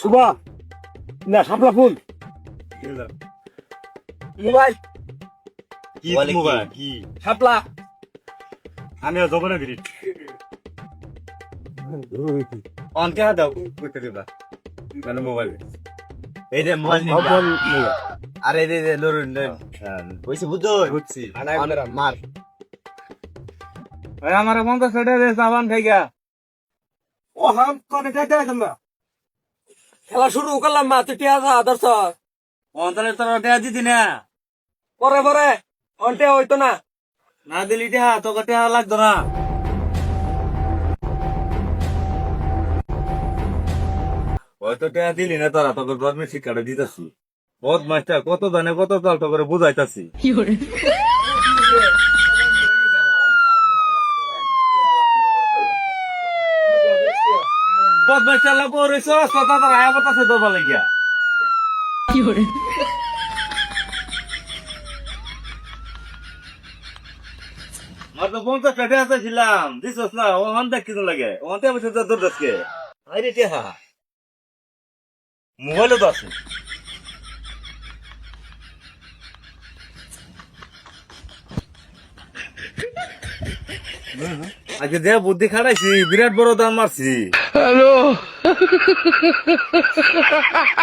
শুভা না শাপলা ফুল। মোবাইল। কি? মোবাইল কি শাপলা। আমি যাব না বিরিট অন কে দাও কইতে দিবা। মানে মোবাইল? এই যে মোবাইল আরে এই যে লরুন কইছে বুঝছ? বুঝছি। মার। আমার বন্ধ সেটা দে সাবান খাই গা ও হাম কোনে যাইতে তোমরা? খেলা শুরু করলাম মা তুই টিয়া যা আদর্শ অন্তরে তোর দেয়া দিতি না। পরে পরে। অন্টে হইতো না। না দিলি দেহা তোকে দেহা লাগতো না। হয়তো টেহা দিলি না তোরা তোকে ধর্মের শিক্ষাটা দিতেছি। বহুত মাস্টার কত জানে কত চাল তো করে বুঝাইতাছি বদমাস চালা পড়েছ কথা তোর আয়া বতাছে তো আমার পঞ্চাশ আছে ছিলাম। দিছস না ওখান দেখ কিছু লাগে। ওখান থেকে বসে তোর দশকে। আরে টেহা মোবাইলও তো আছে। আজকে যে বুদ্ধি খাটাইছি বিরাট বড় দাম মারছি।